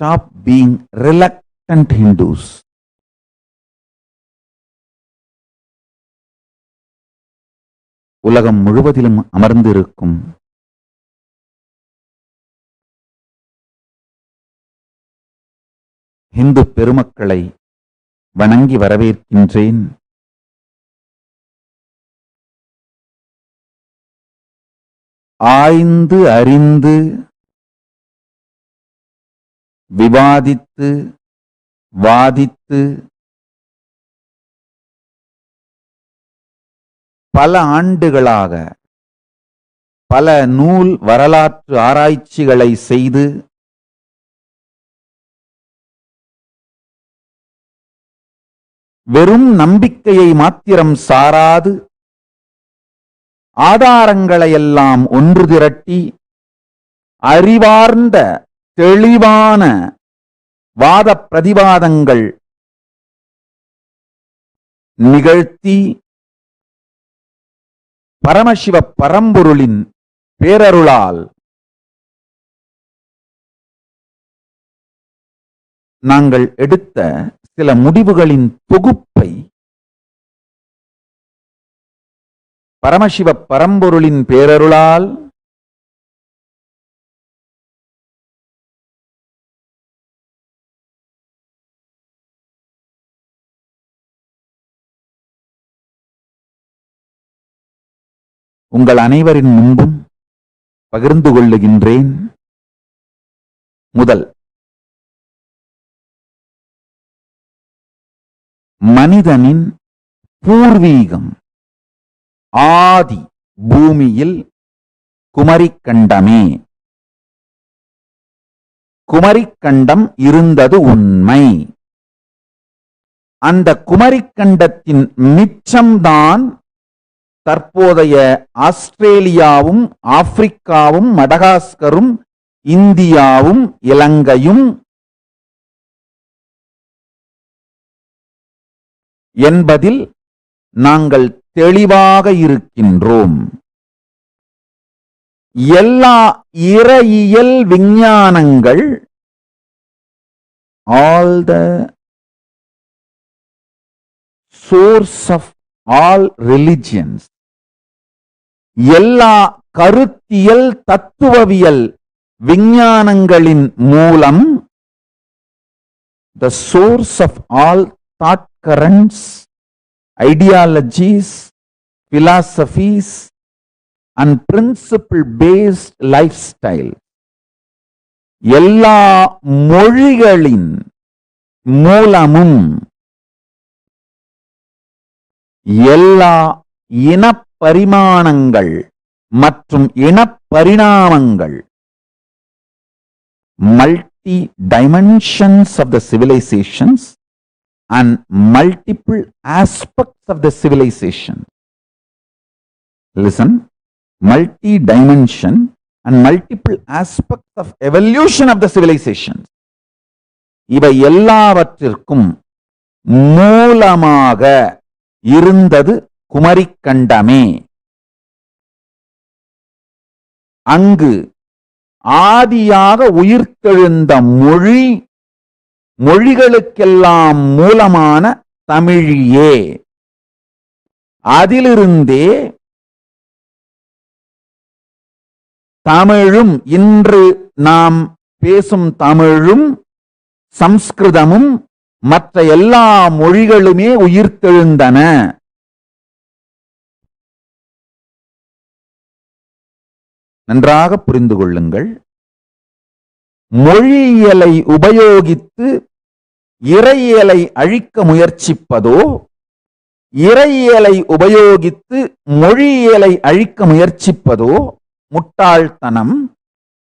stop being reluctant Hindus. உலகம் முழுவதிலும் அமர்ந்திருக்கும் இந்து பெருமக்களை வணங்கி வரவேற்கின்றேன் ஆய்ந்து அறிந்து விவாதித்து வாதித்து பல ஆண்டுகளாக பல நூல் வரலாற்று ஆராய்ச்சிகளை செய்து வெறும் நம்பிக்கையை மாத்திரம் சாராது ஆதாரங்களையெல்லாம் ஒன்று திரட்டி அறிவார்ந்த தெளிவான வாத பிரதிவாதங்கள் நிகழ்த்தி பரமசிவ பரம்பொருளின் பேரருளால் நாங்கள் எடுத்த சில முடிவுகளின் தொகுப்பை பரமசிவ பரம்பொருளின் பேரருளால் உங்கள் அனைவரின் முன்பும் பகிர்ந்து கொள்ளுகின்றேன். முதல். மனிதனின் பூர்வீகம். ஆதி பூமியில் குமரிக்கண்டமே குமரிக்கண்டம் இருந்தது உண்மை. அந்த குமரிக்கண்டத்தின் மிச்சம்தான் தற்போதைய ஆஸ்திரேலியாவும் ஆப்பிரிக்காவும் மடகாஸ்கரும் இந்தியாவும் இலங்கையும் என்பதில் நாங்கள் தெளிவாக இருக்கின்றோம். எல்லா இறையியல் விஞ்ஞானங்கள் all the source of all religions எல்லா கருத்தியல் தத்துவவியல் விஞ்ஞானங்களின் மூலம் the source of all thought currents ideologies philosophies and principle based life style எல்லா மொழிகளின் மூலமும் எல்லா பரிமாணங்கள் மற்றும் இனப்பரிணாமங்கள் multi dimensions of the civilisations and multiple aspects of the civilisation multi dimension and multiple aspects of evolution of the civilisation இவை எல்லாவற்றிற்கும் மூலமாக இருந்தது குமரிக்கண்டமே அங்கு ஆதியாக உயிர்த்தெழுந்த மொழி மொழிகளுக்கெல்லாம் மூலமான தமிழியே. அதிலிருந்தே தமிழும் இன்று நாம் பேசும் தமிழும் சம்ஸ்கிருதமும் மற்ற எல்லா மொழிகளுமே உயிர்த்தெழுந்தன. நன்றாக புரிந்து கொள்ளுங்கள். மொழியியலை உபயோகித்து இறையியலை அழிக்க முயற்சிப்பதோ இறையியலை உபயோகித்து மொழியியலை அழிக்க முயற்சிப்பதோ முட்டாள்தனம்.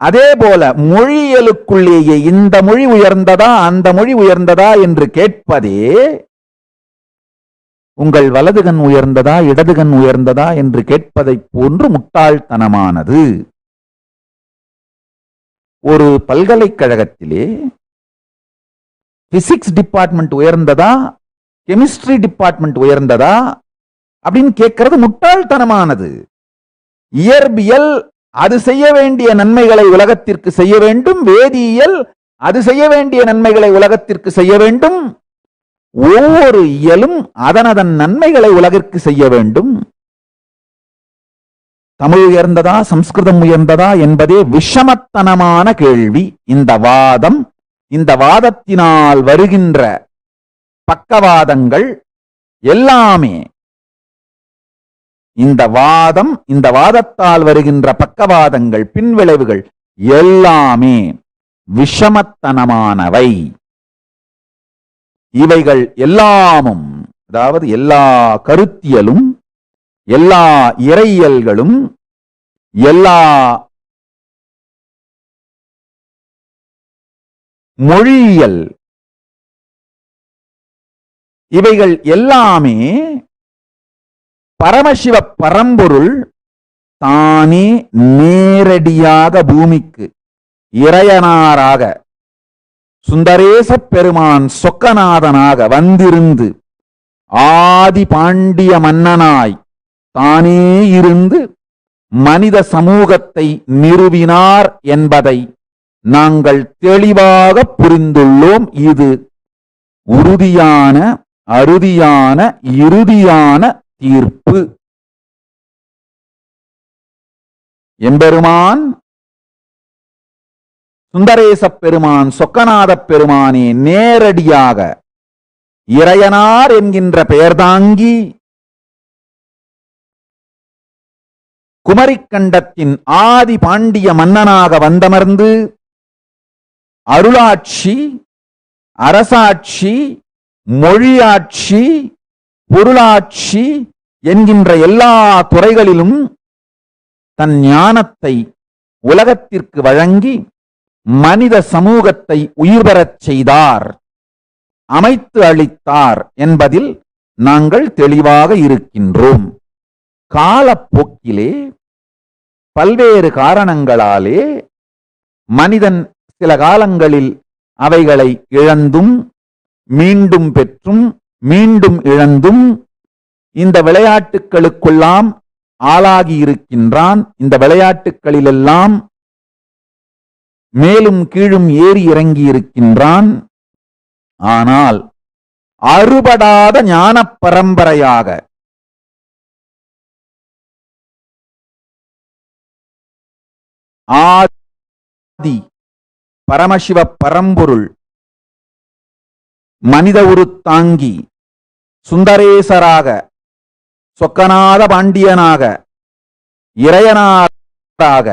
அதே போல மொழியியலுக்குள்ளேயே இந்த மொழி உயர்ந்ததா அந்த மொழி உயர்ந்ததா என்று கேட்பதே உங்கள் வலது கண் உயர்ந்ததா இடது கண் உயர்ந்ததா என்று கேட்பதைப் போன்று முட்டாள்தனமானது. ஒரு பல்கலைக்கழகத்திலே பிசிக்ஸ் டிபார்ட்மெண்ட் உயர்ந்ததா கெமிஸ்ட்ரி டிபார்ட்மெண்ட் உயர்ந்ததா அப்படின்னு கேட்கறது முட்டாள்தனமானது. இயற்பியல் அது செய்ய வேண்டிய நன்மைகளை உலகத்திற்கு செய்ய வேண்டும் வேதியியல் அது செய்ய வேண்டிய நன்மைகளை உலகத்திற்கு செய்ய வேண்டும். ஒவ்வொரு இயலும் அதனதன் நன்மைகளை உலகிற்கு செய்ய வேண்டும். தமிழ் உயர்ந்ததா சம்ஸ்கிருதம் உயர்ந்ததா என்பதே விஷமத்தனமான கேள்வி. இந்த வாதம் இந்த வாதத்தினால் வருகின்ற பக்கவாதங்கள் எல்லாமே இந்த வாதம் இந்த வாதத்தால் வருகின்ற பக்கவாதங்கள் பின்விளைவுகள் எல்லாமே விஷமத்தனமானவை. இவைகள் எல்லாமும் அதாவது எல்லா கருத்தியலும் எல்லா இறையியல்களும் எல்லா மொழியியல் இவைகள் எல்லாமே பரமசிவ பரம்பொருள் தானே நேரடியாக பூமிக்கு இறையனாராக சுந்தரேச பெருமான் சொக்கநாதனாக வந்திருந்து ஆதி பாண்டிய மன்னனாய் தானே இருந்து மனித சமூகத்தை நிறுவினார் என்பதை நாங்கள் தெளிவாக புரிந்துள்ளோம். இது உறுதியான அறுதியான இறுதியான தீர்ப்பு. எம்பெருமான் சுந்தரேசப் பெருமான் சொக்கநாதப் பெருமானே நேரடியாக இறையனார் என்கின்ற பெயர்தாங்கி குமரிக்கண்டத்தின் ஆதி பாண்டிய மன்னனாக வந்தமர்ந்து அருளாட்சி அரசாட்சி மொழியாட்சி பொருளாட்சி என்கின்ற எல்லா துறைகளிலும் தன் ஞானத்தை உலகத்திற்கு வழங்கி மனித சமூகத்தை உயிர் பெறச் செய்தார். அமைத்து அளித்தார் என்பதில் நாங்கள் தெளிவாக இருக்கின்றோம். காலப்போக்கிலே பல்வேறு காரணங்களாலே மனிதன் சில காலங்களில் அவைகளை இழந்தும் மீண்டும் பெற்றும் மீண்டும் இழந்தும் இந்த விளையாட்டுக்களுக்குள்ளாம் ஆளாகி இருக்கின்றான். இந்த விளையாட்டுகளிலெல்லாம் மேலும் கீழும் ஏறி இறங்கி இருக்கின்றான் ஆனால் அறுபடாத ஞான பரம்பரையாக ஆதி பரமசிவ பரம்பொருள் மனித உரு தாங்கி சுந்தரேசராக சொக்கநாத பாண்டியனாக இறையனாராக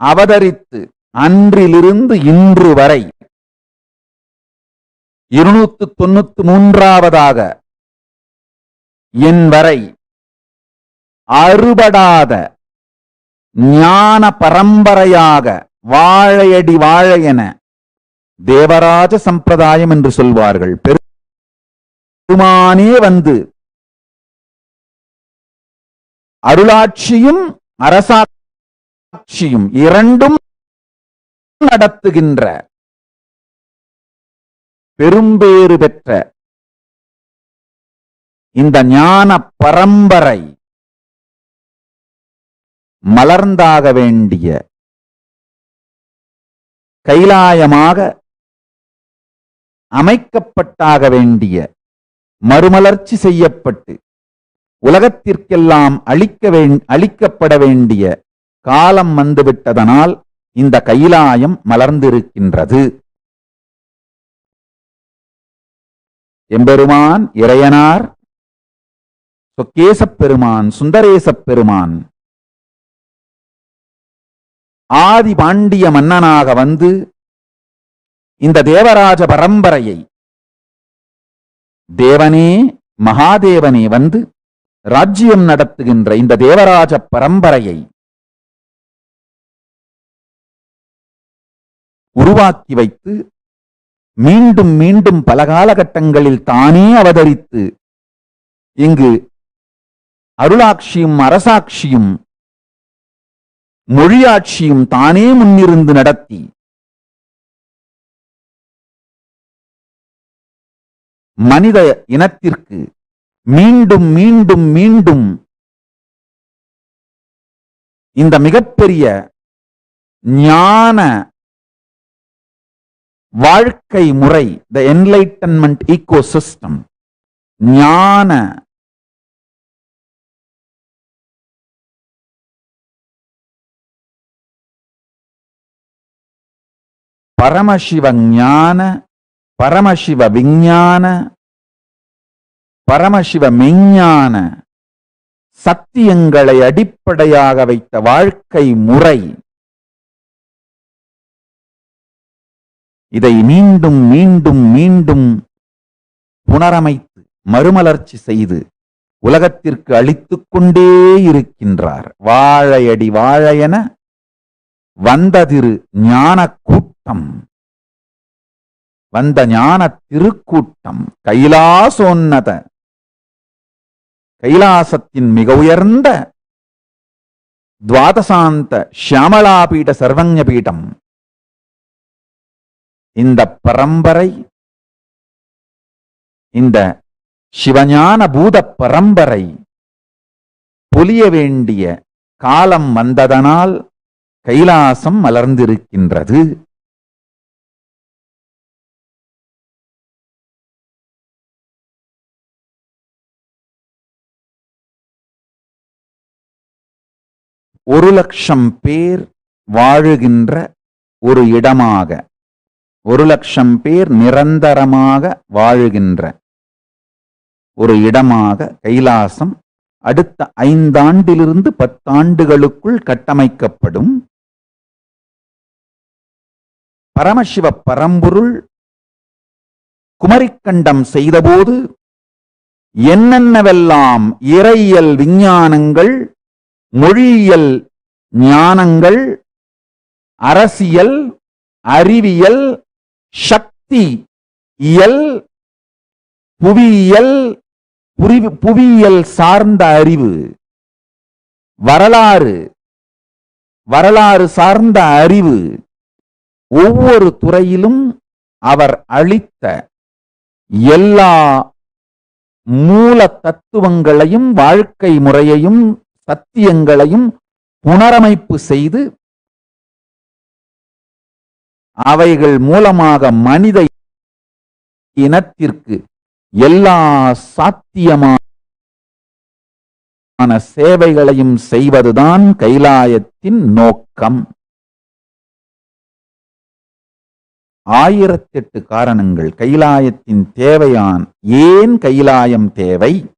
அவதரித்து அன்றிலிருந்து இன்று வரை இருநூத்து தொண்ணூத்தி மூன்றாவதாக என் வரை அறுபடாத ஞான பரம்பரையாக வாழையடி வாழையென தேவராஜ சம்பிரதாயம் என்று சொல்வார்கள். பெருமானே வந்து அருளாட்சியும் அரசாட்சியும் இரண்டும் நடத்துகின்ற பெரும்பேறு பெற்ற இந்த ஞான பரம்பரை மலர்ந்தாக வேண்டிய கைலாயமாக அமைக்கப்பட்டாக வேண்டிய மறுமலர்ச்சி செய்யப்பட்டு உலகத்திற்கெல்லாம் அளிக்க வே அளிக்கப்பட வேண்டிய காலம் வந்துவிட்டதனால் இந்த கைலாயம் மலர்ந்திருக்கின்றது. எம்பெருமான் இறையனார் சொக்கேசப் பெருமான் சுந்தரேசப் பெருமான் ஆதி பாண்டிய மன்னனாக வந்து இந்த தேவராஜ பரம்பரையை தேவனே மகாதேவனே வந்து ராஜ்யம் நடத்துகின்ற இந்த தேவராஜ பரம்பரையை உருவாக்கி வைத்து மீண்டும் மீண்டும் பல காலகட்டங்களில் தானே அவதரித்து இங்கு அருளாட்சியும் அரசாட்சியும் மொழியாட்சியும் தானே முன்னிருந்து நடத்தி மனித இனத்திற்கு மீண்டும் மீண்டும் மீண்டும் இந்த மிகப்பெரிய ஞான வாழ்க்கை முறை த என்லைட்டன்மெண்ட் ஈகோசிஸ்டம் ஞான பரமசிவ ஞான பரமசிவ விஞ்ஞான பரமசிவ மெஞ்ஞான சத்தியங்களை அடிப்படையாக வைத்த வாழ்க்கை முறை. இதை மீண்டும் மீண்டும் மீண்டும் புனரமைத்து மறுமலர்ச்சி செய்து உலகத்திற்கு அளித்துக் கொண்டே இருக்கின்றார். வாழையடி வாழையென வந்ததிரு ஞான கூட்டம் வந்த ஞான திருக்கூட்டம் கைலாசோன்னத கைலாசத்தின் மிக உயர்ந்த துவாதசாந்த ஷியாமளாபீட சர்வஞ பீடம். இந்த பரம்பரை இந்த சிவஞான பூத பரம்பரை பொலிய வேண்டிய காலம் வந்ததனால் கைலாசம் மலர்ந்திருக்கின்றது. ஒரு லட்சம் பேர் வாழுகின்ற ஒரு இடமாக ஒரு லட்சம் பேர் நிரந்தரமாக வாழுகின்ற ஒரு இடமாக கைலாசம் அடுத்த ஐந்தாண்டிலிருந்து பத்தாண்டுகளுக்குள் கட்டமைக்கப்படும். பரமசிவ பரம்பொருள் குமரிக்கண்டம் செய்தபோது என்னென்னவெல்லாம் இறையியல் விஞ்ஞானங்கள் மொழியியல் ஞானங்கள் அரசியல் அறிவியல் சக்தி இயல் புவியியல் புவியியல் சார்ந்த அறிவு. வரலாறு வரலாறு சார்ந்த அறிவு. ஒவ்வொரு துறையிலும் அவர் அளித்த எல்லா மூல தத்துவங்களையும் வாழ்க்கை முறையையும் சத்தியங்களையும் புனரமைப்பு செய்து அவைகள் மூலமாக மனித இனத்திற்கு எல்லா சாத்தியமான சேவைகளையும் செய்வதுதான் கைலாயத்தின் நோக்கம். ஆயிரத்தெட்டு காரணங்கள். கைலாயத்தின் தேவையான் ஏன் கைலாயம் தேவை?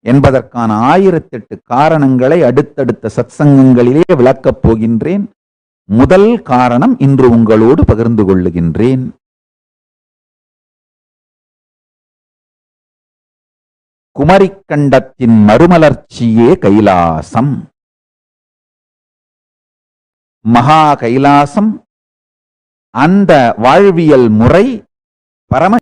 என்பதற்கான ஆயிரத்தெட்டு காரணங்களை அடுத்தடுத்த சத்சங்கங்களிலே விளக்கப் போகின்றேன். முதல் காரணம் இன்று உங்களோடு பகிர்ந்து கொள்ளுகின்றேன். குமரிக்கண்டத்தின் மறுமலர்ச்சியே கைலாசம். மகா கைலாசம். அந்த வாழ்வியல் முறை பரம